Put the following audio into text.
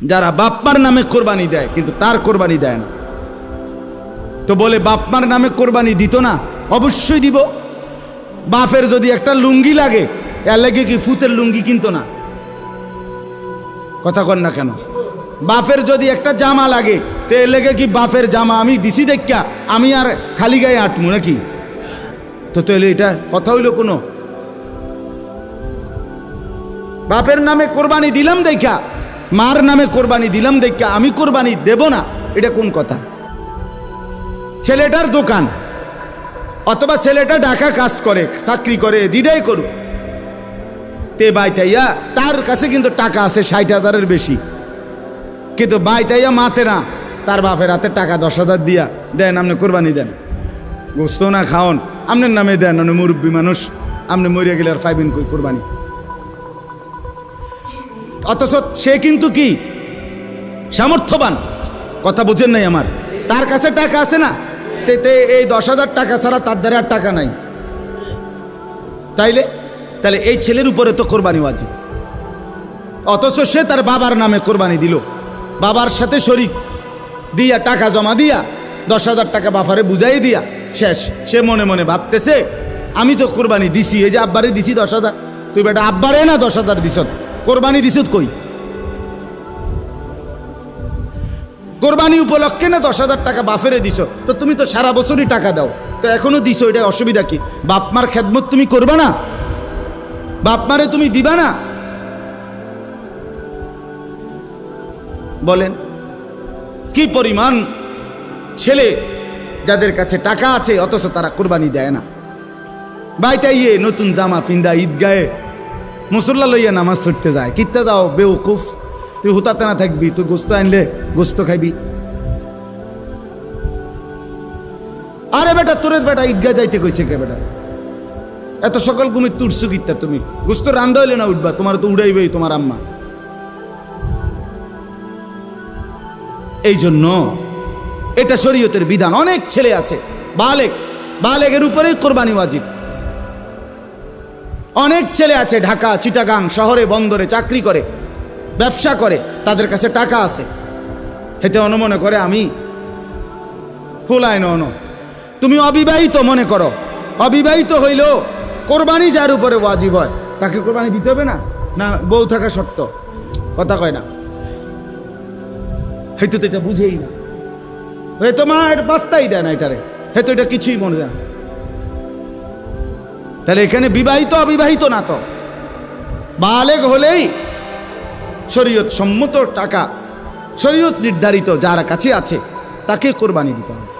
যারা বাপ্পার নামে কোরবানি দেয়, কিন্তু তার কোরবানি দেয় না। তো বলে, বাপ্পার নামে কোরবানি দিত না, অবশ্যই দিব। বাপের যদি একটা লুঙ্গি লাগে, এর লাগে কি ফুতের লুঙ্গি কিনতো না? কথা কন না কেন? বাপের যদি একটা জামা লাগে, তো এর লেগে কি বাপের জামা আমি দিছি দেখা আমি আর খালি গায়ে আটমু নাকি? তো তাহলে এটা কথা হইল কোনো? বাপের নামে কোরবানি দিলাম দেখা মার নামে কোরবানি দিলাম, দেখা আমি কোরবানি দেব না, এটা কোন কথা? ছেলেটার দোকান, অথবা ছেলেটা ডাকা কাজ করে, চাকরি করে, যেটাই করুক। তে বাইতাইয়া, তার কাছে কিন্তু টাকা আছে ষাট হাজারের বেশি। কিন্তু বাইতাইয়া মাতে না, তার বাপের হাতে টাকা দশ হাজার দিয়া, দেন আপনি কোরবানি দেন। গোস্ত না খাওন, আপনার নামে দেন মুরব্বী মানুষ, আপনি মরিয়া গেলে আর ফাইবেন কোরবানি? অথচ সে কিন্তু কি? সামর্থ্যবান। কথা বুঝেন নাই আমার। তার কাছে টাকা আছে না? তে তে, এই দশ হাজার টাকা ছাড়া তার দ্বারা আর টাকা নাই। তাইলে? তাহলে এই ছেলের উপরে তো কোরবানি ওয়াজিব। অথচ সে তার বাবার নামে কোরবানি দিল। বাবার সাথে শরিক। দিয়া টাকা জমা দিয়া, দশ হাজার টাকা বাফারে বুঝাই দিয়া, শেষ। সে মনে মনে ভাবতেছে, আমি তো কোরবানি দিছি, এই যে আব্বারে দিছি দশ হাজার। তুই বেটা আব্বারে না দশ হাজার দিস কোরবানি দিস কই? কোরবানি উপলক্ষে না দশ হাজার টাকা বাফেরে দিছ? তো তুমি তো সারা বছরই টাকা দাও। তো এখনও দিছো এটা অসুবিধা কি? বাপ মার খেদমত তুমি করবে না? বাপমারে তুমি দিবা না? বলেন, কি পরিমাণ ছেলে যাদের কাছে টাকা আছে, অথচ তারা কোরবানি দেয় না? বাইটাইয়ে নতুন জামা পিন্দা ঈদগায়ে মুসল্লা লইয়া নামাজ ছুটতে যায়। কিত্তে যাও বেউকুফ তুই হুতাতে না থাকবি, তুই গোস্ত আনলে গোস্ত খাইবি। আরে বেটা, তোরে বেটা ঈদগা যাইতে কইছে কে বেটা? এত সকাল ঘুমে তুটছু কিত্তা তুমি? গোস্ত রান্দা হইলে না উঠবা, তোমার তো উড়াইবেই তোমার আম্মা। এই জন্য এটা শরীয়তের বিধান। অনেক ছেলে আছে, বালেক। বালেকের উপরেই কোরবানি ওয়াজিব। অনেক ছেলে আছে ঢাকা, চিটাগাং শহরে, বন্দরে চাকরি করে, ব্যবসা করে, তাদের কাছে টাকা আছে। হেতে অনুমনে করে আমি ফুলায় ন তুমি অবিবাহিত মনে করো। অবিবাহিত হইলেও কোরবানি যার উপরে ওয়াজিব হয়, তাকে কোরবানি দিতে হবে না? না, বউ থাকা সত্য। কথা কয় না। হয়তো তো এটা বুঝেই না। হয়তো মা এটা পাত্তাই দেয় না এটারে। হয়তো এটা কিছুই মনে দেয় না। তাহলে এখানে বিবাহিত, অবিবাহিত না তো? বালেগ হলেই শরীয়ত সম্মত টাকা, শরীয়ত নির্ধারিত যার কাছে আছে, তাকে কোরবানি দিতে হবে।